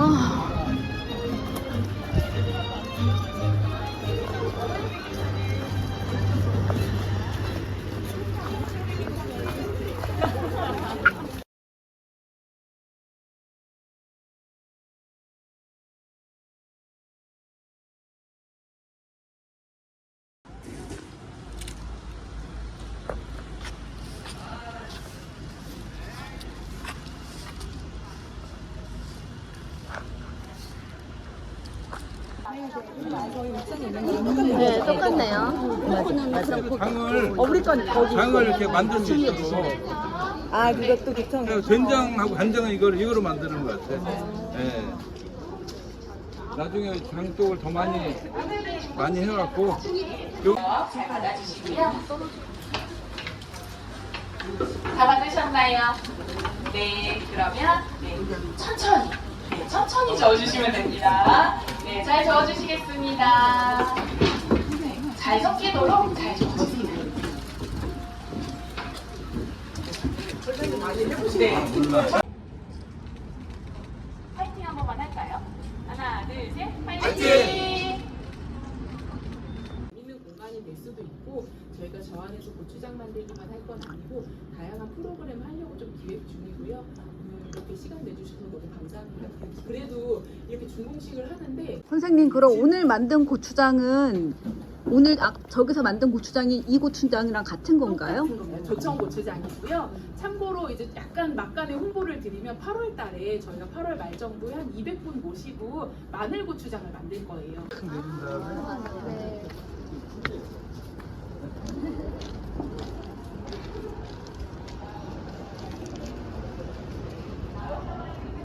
Oh. 네, 똑같네요. 장을 어, 우리 건 거기. 장을 이렇게 만들 수 있어서 아, 그것도 교통. 그래서 된장하고 간장은 이걸 이거로 만드는 것 같아. 예. 나중에 장 쪽을 더 많이 많이 해갖고 요, 잘 받아주시고요. 다 받으셨나요? 네, 그러면 네, 천천히, 네, 천천히 저어주시면 됩니다. 네, 잘 저어주시겠습니다. 네, 잘 섞이도록 잘 저어주세요. 네. 파이팅 한 번만 할까요? 하나, 둘, 셋, 파이팅! 될 수도 있고 저희가 저 안에서 고추장 만들기만 할 건 아니고 다양한 프로그램 하려고 좀 기획 중이고요. 이렇게 시간 내주셔서 너무 감사합니다. 그래도 이렇게 중공식을 하는데 선생님, 그럼 오늘 만든 고추장은 오늘 아, 저기서 만든 고추장이 이 고추장이랑 같은 건가요? 겁니다. 조청 고추장이고요. 참고로 이제 약간 막간의 홍보를 드리면 8월 달에 저희가 8월 말 정도에 한 200분 모시고 마늘 고추장을 만들 거예요. 네.